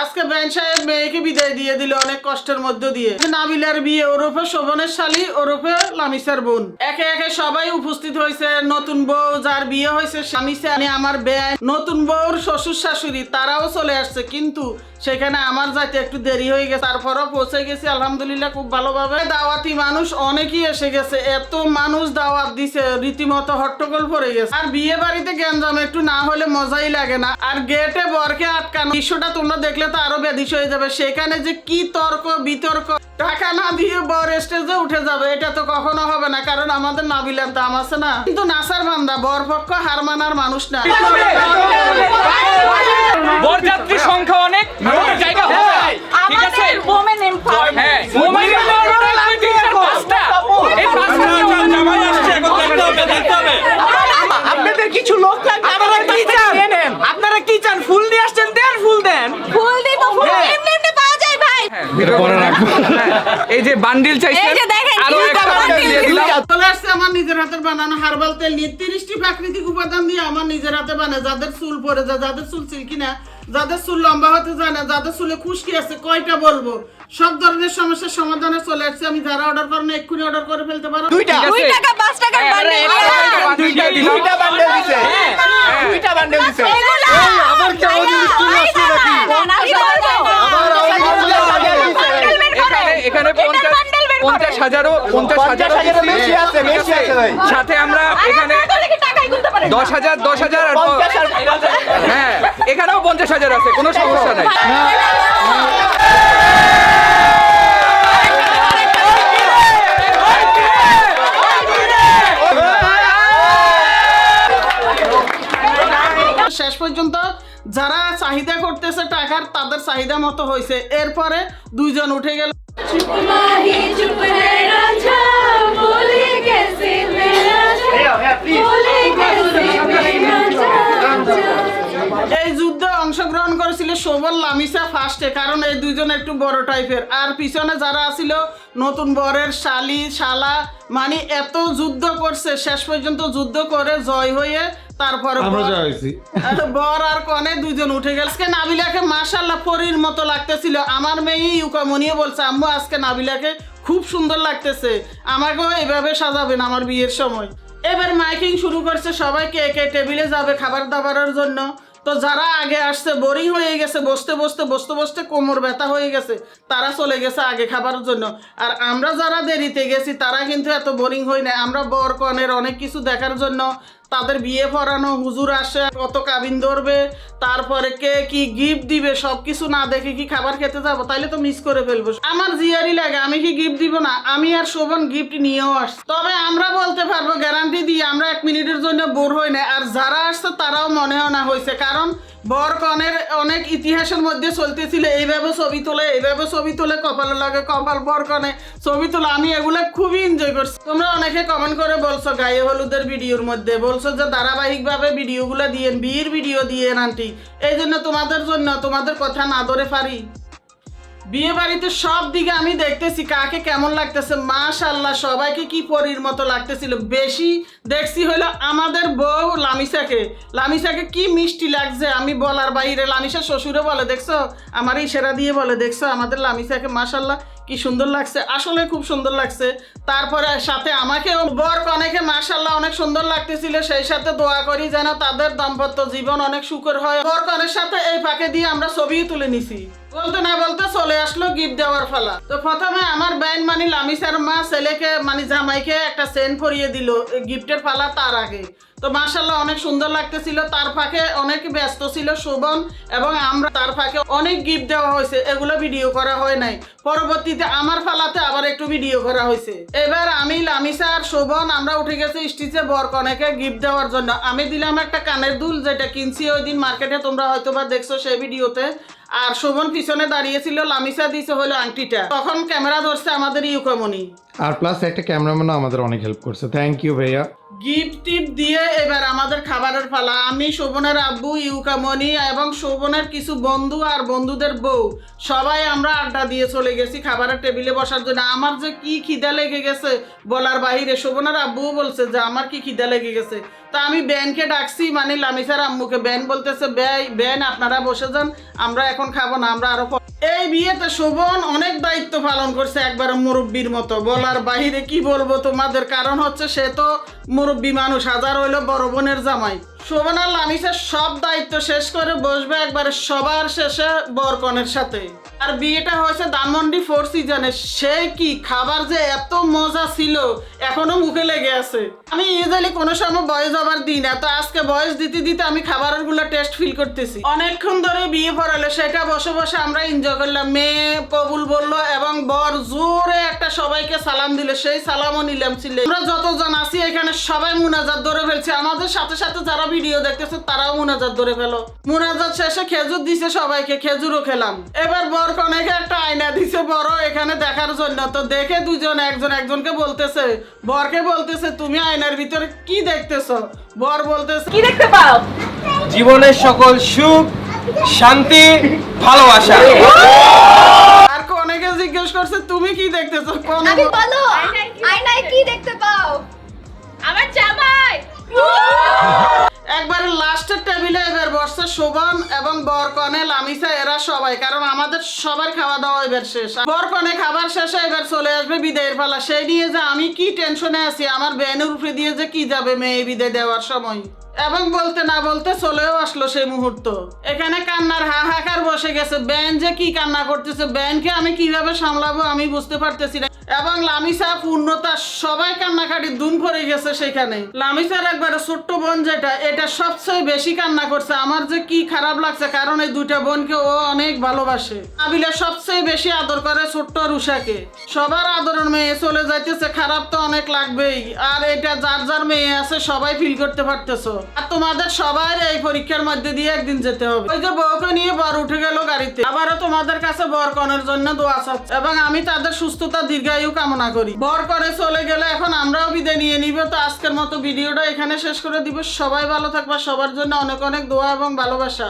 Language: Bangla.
আজকে বেন সাহেব মেয়েকে বিদায় দিয়ে দিল অনেক কষ্টের মধ্য দিয়ে। নাবিলার বিয়ে ওরফে শোভনের শালী, ওরফে লামিসার বোন। একে একে সবাই উপস্থিত হয়েছে। নতুন বউ যার বিয়ে হয়েছে স্বামীসা আমার বেন নতুন বউর শ্বশুর শাশুড়ি, তারাও চলে আসছে। কিন্তু সেখানে আমার যাইতে একটু দেরি হয়ে গেছে। তারপরও পৌঁছে গেছি, আলহামদুলিল্লাহ, খুব ভালোভাবে দাওয়াতি মানুষ অনেকই এসে গেছে। এত মানুষ দাওয়াত দিছে, রীতিমতো হট্টগোল পড়ে গেছে। আর বিয়ে বাড়িতে গ্যাঞ্জাম একটু না হলে মজাই লাগে না। আর গেটে বরকে আটকানো দৃশ্যটা তোমরা দেখলে তো আরও বেদিস হয়ে যাবে। সেখানে যে কি তর্ক বিতর্ক টাকা না দিয়ে বর স্টেজে উঠে যাবে এটা তো কখনো হবে না। কারণ আমাদের নাবিলার দাম আছে না। কিন্তু নাসার বান্দা বরপক্ষ হার মানার মানুষ না। বরযাত্রীর সংখ্যা অনেক জায়গা হবে। ঠিক আছে? আমাদের women empowerment। হ্যাঁ। পাঁচটা। এই পাঁচটা আপনাদের কিছু লোক লাগবে আপনারা কি চান আপনারা কি চান ফুল নিয়ে আসছেন দেন ফুল দেন ফুল দিব ফুল হ্যাঁ। এমনি এমনি পাওয়া যায় ভাই এই যে বান্ডিল চাইছেন এই যে দেখেন, আরও একটা বান্ডিল দিয়ে দিলাম। চলে আসছে আমার নিজের হাতের বানানো হার্বাল তেল নিয়ে তিরিশটি প্রাকৃতিক উপাদান দিয়ে আমার নিজের হাতে বানায়। যাদের চুল পড়ে যায় যাদের চুল সিল্কি না যাদের চুল লম্বা হতে যায় না যাদের চুলে খুশকি আছে কয়টা বলব? সব ধরনের সমস্যার সমাধানে চলে আসছে। আমি যারা অর্ডার করেন এক্ষুনি অর্ডার করে ফেলতে পারো। দুইটা। দুই টাকা পাঁচ টাকার হ্যাঁ, আরে, বান্ডেল দিলাম। দুইটা বান্ডেল দিছে। দুইটা বান্ডেল দিছে। হাজারও পঞ্চাশ হাজারও বেশি আছে বেশি আছে সাথে আমরা এখানে দশ হাজার দশ হাজার আর হ্যাঁ এখানেও পঞ্চাশ হাজার আছে কোনো সমস্যা নাই শেষ পর্যন্ত যারা চাহিদা করতেছে টাকার তাদের চাহিদা মতো হয়েছে। এরপরে দুইজন উঠে গেল। এই যুদ্ধে অংশগ্রহণ করেছিল শোভন লামিসা ফার্স্টে কারণ এই দুজন একটু বড় টাইপের। আর পিছনে যারা আছিল নতুন বরের শালি শালা মানে এত যুদ্ধ করছে শেষ পর্যন্ত যুদ্ধ করে জয় হয়ে তারপরে বর- আর কনে দুইজন উঠে গেল আজকে নাবিলাকে মাশাল্লাহ পরীর মতো লাগতেছিল। আমার মেয়ে ইউকামনিও বলছে আম্মু আজকে নাবিলাকে খুব সুন্দর লাগতেছে। আমাকেও এভাবে সাজাবেন আমার বিয়ের সময়। এবার মাইকিং শুরু করছে সবাইকে একে টেবিলে যাবে খাবার দাবারের জন্য। তো যারা আগে আসছে বোরিং হয়ে গেছে বসতে বসতে বসতে বসতে কোমর ব্যথা হয়ে গেছে তারা চলে গেছে আগে খাবার জন্য। আর আমরা যারা দেরিতে গেছি তারা কিন্তু এত বোরিং হই না আমরা বর কনের অনেক কিছু দেখার জন্য তাদের বিয়ে পড়ানো, হুজুর আসে, কত কাবিন ধরবে, তারপরে কে কি গিফট দিবে সব কিছু না দেখে কি খাবার খেতে যাব? তাইলে তো মিস করে ফেলব। আমার জিয়ারি লাগে, আমি কি গিফট দিব না? আমি আর শোভন গিফট নিয়েও আসছি। তবে আমরা বলতে পারব গ্যারান্টি দিয়ে আমরা এক মিনিটের জন্য বোর হই না আর যারা আসছে তারাও মনেও না হয়েছে কারণ বর কনের অনেক ইতিহাসের মধ্যে চলতেছিল। এইভাবে ছবি তোলে, এইভাবে ছবি তোলে, কপালে লাগে, কপাল বরকনে ছবি তোলে। আমি এগুলো খুবই এনজয় করছি। তোমরা অনেকে কমেন্ট করে বলছো, গায়ে হলুদের ভিডিওর মধ্যে। বলছো যে ধারাবাহিকভাবে ভিডিওগুলো দিয়েন বিয়ের ভিডিও দিয়েন, আন্টি। এই জন্য তোমাদের জন্য, তোমাদের কথা না ধরে পারি। বিয়ে বাড়িতে সব দিকে আমি দেখতেছি কাকে কেমন লাগতেছে। মাশাল্লাহ সবাইকে কি পরির মতো লাগতেছিল। বেশি দেখছি হলো আমাদের বউ লামিসাকে। লামিসাকে কি মিষ্টি লাগছে, আমি বলার বাইরে। লামিসা শ্বশুরে বলে, দেখছ? আমার ইশারা দিয়ে বলে, দেখছ? আমাদের লামিসাকে মাশাল্লাহ কি সুন্দর লাগছে? আসলে খুব সুন্দর লাগছে। তারপরে সাথে আমাকেও বর কনেকে মাশাল্লাহ অনেক সুন্দর লাগতেছিল। সেই সাথে দোয়া করি যেন তাদের দাম্পত্য জীবন অনেক সুখের হয়। বর কনের সাথে এই ফাঁকে দিয়ে আমরা ছবিও তুলে নিছি। বলতে না বলতে চলে আসলো গিফট দেওয়ার ফালা। তো প্রথমে আমার ব্যান মানে লামিসার মা ছেলেকে মানে জামাইকে একটা সেন পরিয়ে দিল গিফটের ফালা তার আগে। তো মাশাল্লাহ অনেক সুন্দর লাগতেছিল। তার ফাঁকে অনেক ব্যস্ত ছিল শোভন এবং আমরা তার ফাঁকে অনেক গিফট দেওয়া হয়েছে। এগুলো ভিডিও করা হয় নাই। পরবর্তীতে আমার ফালাতে আবার একটু ভিডিও করা হয়েছে। এবার আমি, লামিসা আর শোভন আমরা উঠে গেছি স্টিচে বরকনেকে গিফট দেওয়ার জন্য। আমি দিলাম একটা কানের দুল যেটা কিনছি ওই দিন মার্কেটে তোমরা হয়তো বা দেখছ সেই ভিডিওতে আর শোভন পিছনে দাঁড়িয়েছিল লামিসা দিছে হলো আংটিটা। তখন ক্যামেরা ধরছে আমাদের ইউকমনি আর প্লাস একটা ক্যামেরাম্যানও আমাদের অনেক হেল্প করছে। থ্যাংক ইউ ভাইয়া। গিফট টিপ দিয়ে এবার আমাদের খাবারের পালা। আমি শোভনের আব্বু ইউকামনি এবং শোভনের কিছু বন্ধু আর বন্ধুদের বউ। সবাই আমরা আড্ডা দিয়ে চলে গেছি খাবারের টেবিলে বসার জন্য। আমার যে কি খিদা লেগে গেছে বলার বাহিরে শোভনের আব্বুও বলছে যে আমার কি খিদা লেগে গেছে? তো আমি ব্যানকে ডাকছি মানে লামিসার আম্মুকে। ব্যান বলতেছে ব্যান, আপনারা বসে যান, আমরা এখন খাব না, আমরা আরও এই বিয়েতে শোভন অনেক দায়িত্ব পালন করছে একবার মুরব্বীর মতো। বলার বাহিরে কি বলব তোমাদের? কারণ হচ্ছে সে তো মুরব্বী মানুষ, হাজার হইল বড় বোনের জামাই। শোভন লামিসার সব দায়িত্ব শেষ করে বসবে একবারে সবার শেষে বরকনের সাথে। আর বিয়েটা হয়েছে ধানমন্ডি ফোর সিজনে। সে কি খাবার যে এত মজা ছিল, এখনও মুখে লেগে আছে। আমি ইউজুয়ালি কোনো সময় বয়স আবার দিই না আজকে বয়স দিতে দিতে আমি খাবারেরগুলো টেস্ট ফিল করতেছি। অনেকক্ষণ ধরে বিয়ে পড়ালে, সেটা বসে বসে আমরা এনজয় করলাম। মেয়ে কবুল বলল এবং বর জোরে একটা সবাইকে সালাম দিলে, সেই সালামও নিলাম ছিল। আমরা যতজন আছি এখানে সবাই মুনাজাত ধরে ফেলছে। আমাদের সাথে সাথে যারা ভিডিও দেখতেছে তারাও মুনাজাত ধরে ফেলো। মুনাজাত শেষে খেজুর দিছে সবাইকে খেজুরও খেলাম। এবার বর কনেকে একটা আয়না দিছে বড় এখানে দেখার জন্য। তো দেখে দুজন একজন একজনকে বলতেছে বরকে বলতেছে তুমি আয়নার ভিতরে কি দেখতেছো? বর বলতেছে কি দেখতে পাও? জীবনের সকল সুখ শান্তি ভালোবাসা। আর কনেকে জিজ্ঞেস করছে তুমি কি দেখতেছো? কনে আমি বল- বলো বরকনে লামিসা এরা সবাই, কারণ আমাদের সবার খাওয়া দাওয়া এবার শেষ। বরকনে খাবার শেষে এবার চলে আসবে বিদায়ের পালা। সেই নিয়ে যে আমি কি টেনশনে আছি, আমার ব্যানের উপরে দিয়ে যে কি যাবে মেয়ে বিদায় দেওয়ার সময়? এবং বলতে না বলতে চলেও আসলো সেই মুহূর্ত। এখানে কান্নার হাহাকার বসে গেছে। ব্যান যে কি কান্না করতেছে, ব্যানকে আমি কীভাবে সামলাবো আমি বুঝতে পারতেছি না। এবং লামিসা, পূর্ণতা সবাই কান্নাকাটি দুম করে গেছে সেখানে। লামিসার একবারে ছোট্ট বোন যেটা, এটা সবচেয়ে বেশি কান্না করছে। আমার যে কি খারাপ লাগছে, কারণ এই দুইটা বোনকে ও অনেক ভালোবাসে। আবিলা সবচেয়ে বেশি আদর করে ছোট্ট রুষাকে সবার আদরের মেয়ে চলে যাইতেছে, খারাপ তো অনেক লাগবেই। আর এটা যার যার মেয়ে আছে, সবাই ফিল করতে পারতেছো। আর তোমাদের সবাই এই পরীক্ষার মধ্যে দিয়ে একদিন যেতে হবে। ওই যে বউকে নিয়ে বর উঠে গেল গাড়িতে। আবারও তোমাদের কাছে বর কনের জন্য দোয়া চাচ্ছে। এবং আমি তাদের সুস্থতা, দীর্ঘায়ু কামনা করি। বর করে চলে গেলে এখন আমরাও বিদায় নিয়ে নিব। তো আজকের মতো ভিডিওটা এখানে শেষ করে দিব। সবাই ভালো থাকবা। সবার জন্য অনেক অনেক দোয়া এবং ভালোবাসা।